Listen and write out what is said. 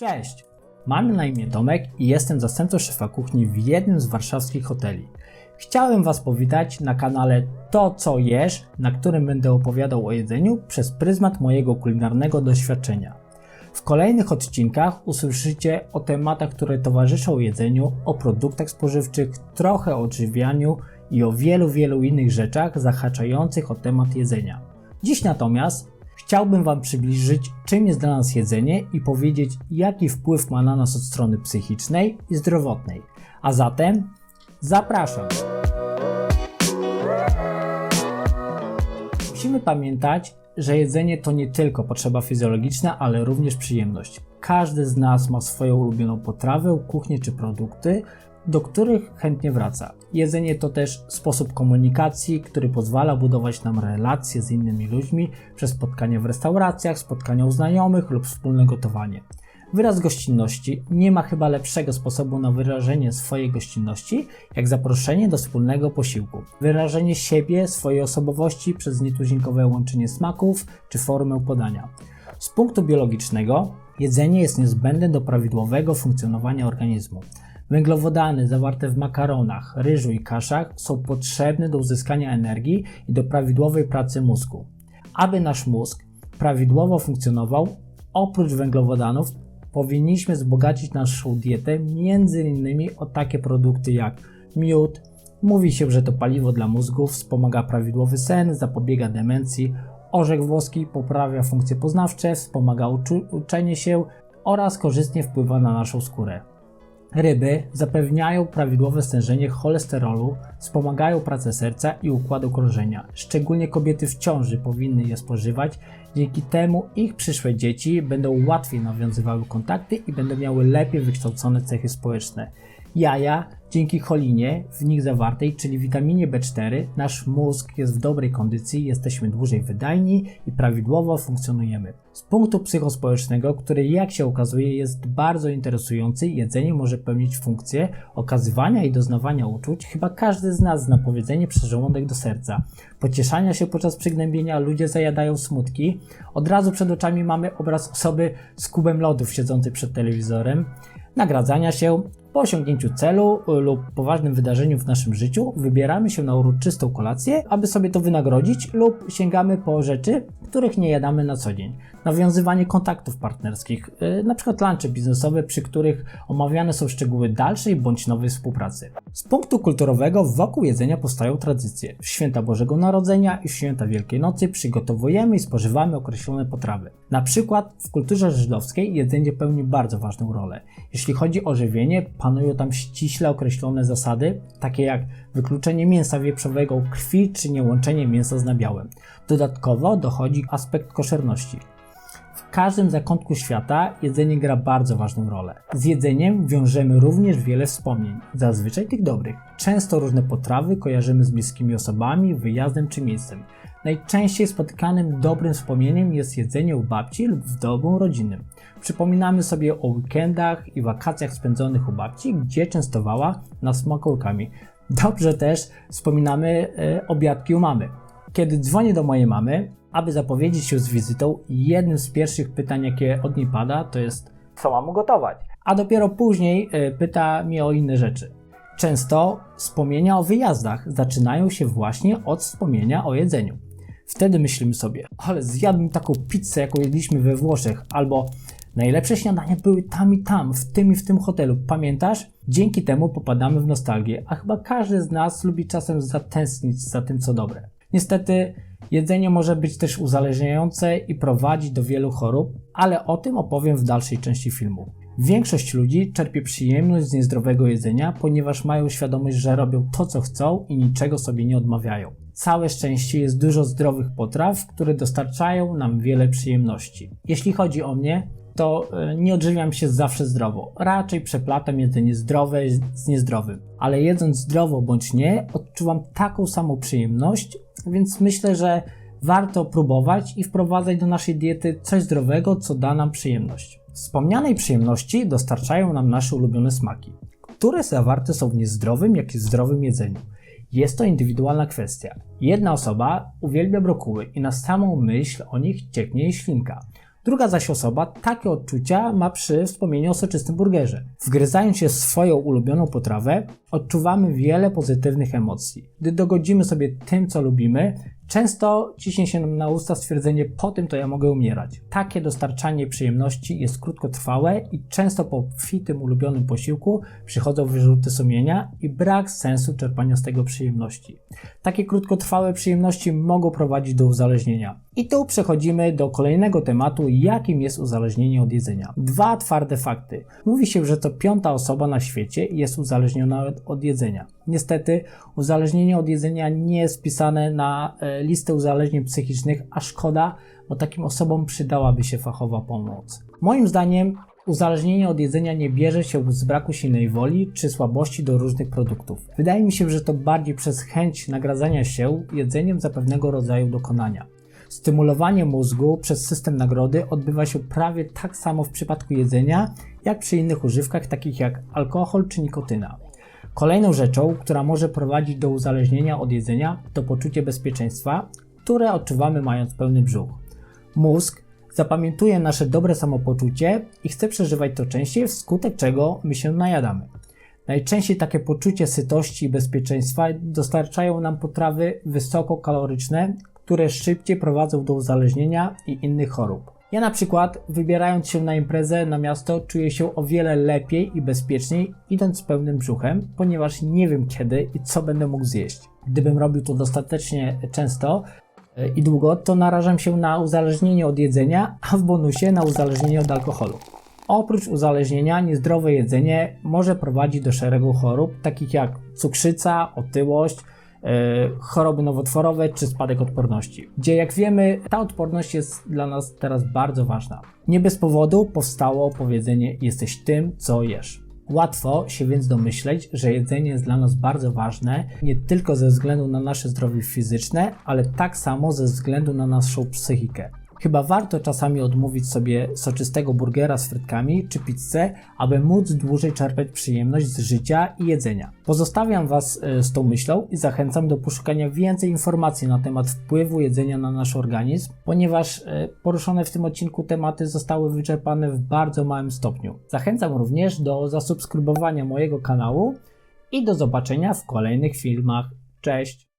Cześć! Mam na imię Tomek i jestem zastępcą szefa kuchni w jednym z warszawskich hoteli. Chciałem Was powitać na kanale To Co Jesz, na którym będę opowiadał o jedzeniu przez pryzmat mojego kulinarnego doświadczenia. W kolejnych odcinkach usłyszycie o tematach, które towarzyszą jedzeniu, o produktach spożywczych, trochę o odżywianiu i o wielu, wielu innych rzeczach zahaczających o temat jedzenia. Dziś natomiast chciałbym Wam przybliżyć, czym jest dla nas jedzenie i powiedzieć, jaki wpływ ma na nas od strony psychicznej i zdrowotnej. A zatem zapraszam! Musimy pamiętać, że jedzenie to nie tylko potrzeba fizjologiczna, ale również przyjemność. Każdy z nas ma swoją ulubioną potrawę, kuchnię czy produkty, do których chętnie wraca. Jedzenie to też sposób komunikacji, który pozwala budować nam relacje z innymi ludźmi przez spotkania w restauracjach, spotkania u znajomych lub wspólne gotowanie. Wyraz gościnności nie ma chyba lepszego sposobu na wyrażenie swojej gościnności, jak zaproszenie do wspólnego posiłku. Wyrażenie siebie, swojej osobowości przez nietuzinkowe łączenie smaków czy formę podania. Z punktu biologicznego, jedzenie jest niezbędne do prawidłowego funkcjonowania organizmu. Węglowodany zawarte w makaronach, ryżu i kaszach są potrzebne do uzyskania energii i do prawidłowej pracy mózgu. Aby nasz mózg prawidłowo funkcjonował, oprócz węglowodanów powinniśmy wzbogacić naszą dietę m.in. o takie produkty jak miód. Mówi się, że to paliwo dla mózgu, wspomaga prawidłowy sen, zapobiega demencji. Orzech włoski poprawia funkcje poznawcze, wspomaga uczenie się oraz korzystnie wpływa na naszą skórę. Ryby zapewniają prawidłowe stężenie cholesterolu, wspomagają pracę serca i układu krążenia. Szczególnie kobiety w ciąży powinny je spożywać, dzięki temu ich przyszłe dzieci będą łatwiej nawiązywały kontakty i będą miały lepiej wykształcone cechy społeczne. Jaja, dzięki cholinie w nich zawartej, czyli witaminie B4, nasz mózg jest w dobrej kondycji, jesteśmy dłużej wydajni i prawidłowo funkcjonujemy. Z punktu psychospołecznego, który jak się okazuje jest bardzo interesujący, jedzenie może pełnić funkcję okazywania i doznawania uczuć. Chyba każdy z nas zna powiedzenie przez żołądek do serca. Pocieszania się podczas przygnębienia ludzie zajadają smutki. Od razu przed oczami mamy obraz osoby z kubem lodów siedzącej przed telewizorem nagradzania się. Po osiągnięciu celu y, lub poważnym wydarzeniu w naszym życiu wybieramy się na uroczystą kolację, aby sobie to wynagrodzić lub sięgamy po rzeczy, których nie jadamy na co dzień. Nawiązywanie kontaktów partnerskich, y, np. lunche biznesowe, przy których omawiane są szczegóły dalszej bądź nowej współpracy. Z punktu kulturowego wokół jedzenia powstają tradycje. W święta Bożego Narodzenia i w święta Wielkiej Nocy przygotowujemy i spożywamy określone potrawy. Na przykład w kulturze żydowskiej jedzenie pełni bardzo ważną rolę. Jeśli chodzi o żywienie, panują tam ściśle określone zasady, takie jak wykluczenie mięsa wieprzowego krwi czy niełączenie mięsa z nabiałem. Dodatkowo dochodzi aspekt koszerności. W każdym zakątku świata jedzenie gra bardzo ważną rolę. Z jedzeniem wiążemy również wiele wspomnień, zazwyczaj tych dobrych. Często różne potrawy kojarzymy z bliskimi osobami, wyjazdem czy miejscem. Najczęściej spotykanym dobrym wspomnieniem jest jedzenie u babci lub w domu rodzinnym. Przypominamy sobie o weekendach i wakacjach spędzonych u babci, gdzie częstowała nas smakołkami. Dobrze też wspominamy e, obiadki u mamy. Kiedy dzwonię do mojej mamy, aby zapowiedzieć się z wizytą, jednym z pierwszych pytań, jakie od niej pada, to jest co mam ugotować? A dopiero później e, pyta mnie o inne rzeczy. Często wspomnienia o wyjazdach zaczynają się właśnie od wspomnienia o jedzeniu. Wtedy myślimy sobie, ale zjadłbym taką pizzę, jaką jedliśmy we Włoszech, albo najlepsze śniadania były tam i tam, w tym i w tym hotelu. Pamiętasz? Dzięki temu popadamy w nostalgię, a chyba każdy z nas lubi czasem zatęsknić za tym, co dobre. Niestety, jedzenie może być też uzależniające i prowadzić do wielu chorób, ale o tym opowiem w dalszej części filmu. Większość ludzi czerpie przyjemność z niezdrowego jedzenia, ponieważ mają świadomość, że robią to, co chcą i niczego sobie nie odmawiają. Całe szczęście jest dużo zdrowych potraw, które dostarczają nam wiele przyjemności. Jeśli chodzi o mnie, to e, nie odżywiam się zawsze zdrowo. Raczej przeplatam jedzenie zdrowe z niezdrowym. Ale jedząc zdrowo bądź nie, odczuwam taką samą przyjemność, więc myślę, że warto próbować i wprowadzać do naszej diety coś zdrowego, co da nam przyjemność. Wspomnianej przyjemności dostarczają nam nasze ulubione smaki, które zawarte są w niezdrowym, jak i zdrowym jedzeniu. Jest to indywidualna kwestia. Jedna osoba uwielbia brokuły i na samą myśl o nich cieknie jej ślinka. Druga zaś osoba takie odczucia ma przy wspomnieniu o soczystym burgerze. Wgryzając się w swoją ulubioną potrawę, odczuwamy wiele pozytywnych emocji. Gdy dogodzimy sobie tym, co lubimy, Często ciśnie się nam na usta stwierdzenie po tym to ja mogę umierać. Takie dostarczanie przyjemności jest krótkotrwałe i często po obfitym ulubionym posiłku przychodzą wyrzuty sumienia i brak sensu czerpania z tego przyjemności. Takie krótkotrwałe przyjemności mogą prowadzić do uzależnienia. I tu przechodzimy do kolejnego tematu, jakim jest uzależnienie od jedzenia. Dwa twarde fakty. Mówi się, że to piąta osoba na świecie jest uzależniona od, od jedzenia. Niestety, uzależnienie od jedzenia nie jest wpisane na e, listę uzależnień psychicznych, a szkoda, bo takim osobom przydałaby się fachowa pomoc. Moim zdaniem, uzależnienie od jedzenia nie bierze się z braku silnej woli czy słabości do różnych produktów. Wydaje mi się, że to bardziej przez chęć nagradzania się jedzeniem za pewnego rodzaju dokonania. Stymulowanie mózgu przez system nagrody odbywa się prawie tak samo w przypadku jedzenia, jak przy innych używkach takich jak alkohol czy nikotyna. Kolejną rzeczą, która może prowadzić do uzależnienia od jedzenia, to poczucie bezpieczeństwa, które odczuwamy mając pełny brzuch. Mózg zapamiętuje nasze dobre samopoczucie i chce przeżywać to częściej, wskutek czego my się najadamy. Najczęściej takie poczucie sytości i bezpieczeństwa dostarczają nam potrawy wysokokaloryczne, które szybciej prowadzą do uzależnienia i innych chorób. Ja na przykład, wybierając się na imprezę na miasto, czuję się o wiele lepiej i bezpieczniej, idąc z pełnym brzuchem, ponieważ nie wiem kiedy i co będę mógł zjeść. Gdybym robił to dostatecznie często e, i długo, to narażam się na uzależnienie od jedzenia, a w bonusie na uzależnienie od alkoholu. Oprócz uzależnienia, niezdrowe jedzenie może prowadzić do szeregu chorób, takich jak cukrzyca, otyłość, choroby nowotworowe czy spadek odporności. Gdzie jak wiemy, ta odporność jest dla nas teraz bardzo ważna. Nie bez powodu powstało powiedzenie jesteś tym, co jesz. Łatwo się więc domyśleć, że jedzenie jest dla nas bardzo ważne, nie tylko ze względu na nasze zdrowie fizyczne, ale tak samo ze względu na naszą psychikę. Chyba warto czasami odmówić sobie soczystego burgera z frytkami czy pizzę, aby móc dłużej czerpać przyjemność z życia i jedzenia. Pozostawiam Was e, z tą myślą i zachęcam do poszukania więcej informacji na temat wpływu jedzenia na nasz organizm, ponieważ e, poruszone w tym odcinku tematy zostały wyczerpane w bardzo małym stopniu. Zachęcam również do zasubskrybowania mojego kanału i do zobaczenia w kolejnych filmach. Cześć!